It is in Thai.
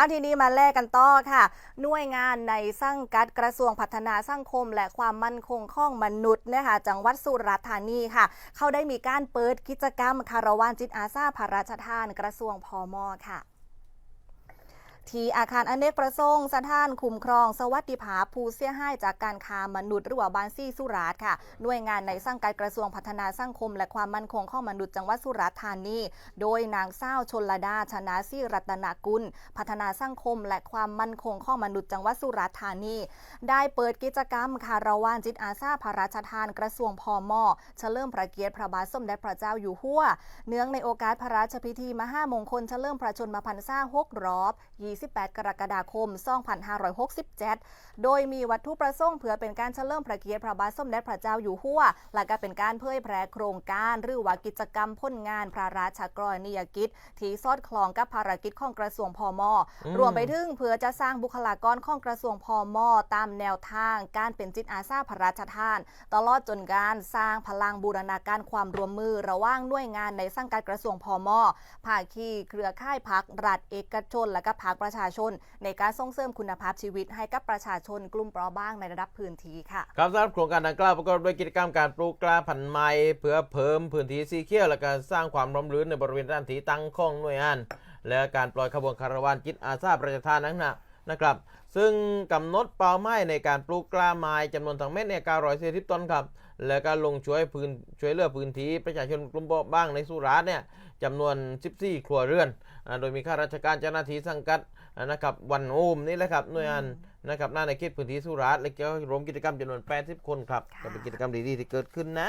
อาทีนี้มาแลกกันต่อค่ะ หน่วยงานในสังกัดกระทรวงพัฒนาสังคม และความมั่นคงของมนุษย์นะคะจังหวัดสุราษฎร์ธานีค่ะ เขาได้มีการเปิดกิจกรรมคาราวานจิตอาสาพระราชทานกระทรวงพมค่ะ ที่อาคารอเนกประสงค์สถานคุ้มครอง สวัสดิภาพผู้เสียหายจากการค้ามนุษย์หรือว่าบานซี่สุราษฎร์ค่ะหน่วยงานในสังกัดกระทรวงพัฒนาสังคม และความมั่นคงของมนุษย์จังหวัดสุราษฎร์ธานีโดยนางเศร้าวชนลดาชนะซีรัตนกุล พัฒนาสังคม และความมั่นคงของมนุษย์จังหวัดสุราษฎร์ธานี ได้เปิดกิจกรรมคาราวานจิตอาสาพระราชทานกระทรวงพอมอเฉลิมพระเกียรติพระบาทสมเด็จพระเจ้าอยู่หัว เนื่องในโอกาสพระราชพิธีมหามงคลเฉลิมพระชนมพรรษา6รอบ28 กรกฎาคม 2567 โดยมีวัตถุประสงค์เพื่อเป็นการเฉลิมพระเกียรติพระบาทสมเด็จพระเจ้าอยู่หัว และก็เป็นการเผยแพร่โครงการหรือว่ากิจกรรมพ้นงานพระราชกรณียกิจ ที่สอดคล้องกับภารกิจของกระทรวงพมอืมรวมไปถึงเพื่อจะสร้างบุคลากรของกระทรวงพมตามแนวทางการเป็นจิตอาสาพระราชทาน ตลอดจนการสร้างพลังบูรณาการความร่วมมือระหว่างหน่วยงานในสังกัดกระทรวงพมภาคีเครือข่ายพักรัฐเอกชน และก็ภาคประประชาชน ในการส่งเสริมคุณภาพชีวิตให้กับประชาชนกลุ่มเปราะบางในระดับพื้นที่ค่ะครับสำหรับโครงการดังกล่าวประกอบด้วยกิจกรรมการปลูกกล้าพันธุ์ใหม่เพื่อเพิ่มพื้นที่สีเขียวและการสร้างความร่มรื่นในบริเวณด้านที่ตั้งของหน่วยงานและการปล่อยขบวนคาราวานจิตอาสาประชาทานนั้นนะนะครับ ซึ่งกำหนดเป้าหมายในการปลูกกล้าไม้จำนวนทั้งเม็ดเนี่ย940ต้นครับ และการลงช่วยพื้นช่วยเหลือพื้นที่ประชาชนกลุ่มเปราะบางในสุราษฎร์เนี่ยจำนวน 14 ครัวเรือน โดยมีข้าราชการเจ้าหน้าที่สังกัด นะครับวันโอมนี่แหละครับหน่วยงานนะครับหน้าในเขตพื้นที่สุราษฎร์และก็รวมกิจกรรมจำนวน 80 คนครับค่ะก็เป็นกิจกรรมดีๆที่เกิดขึ้นนะ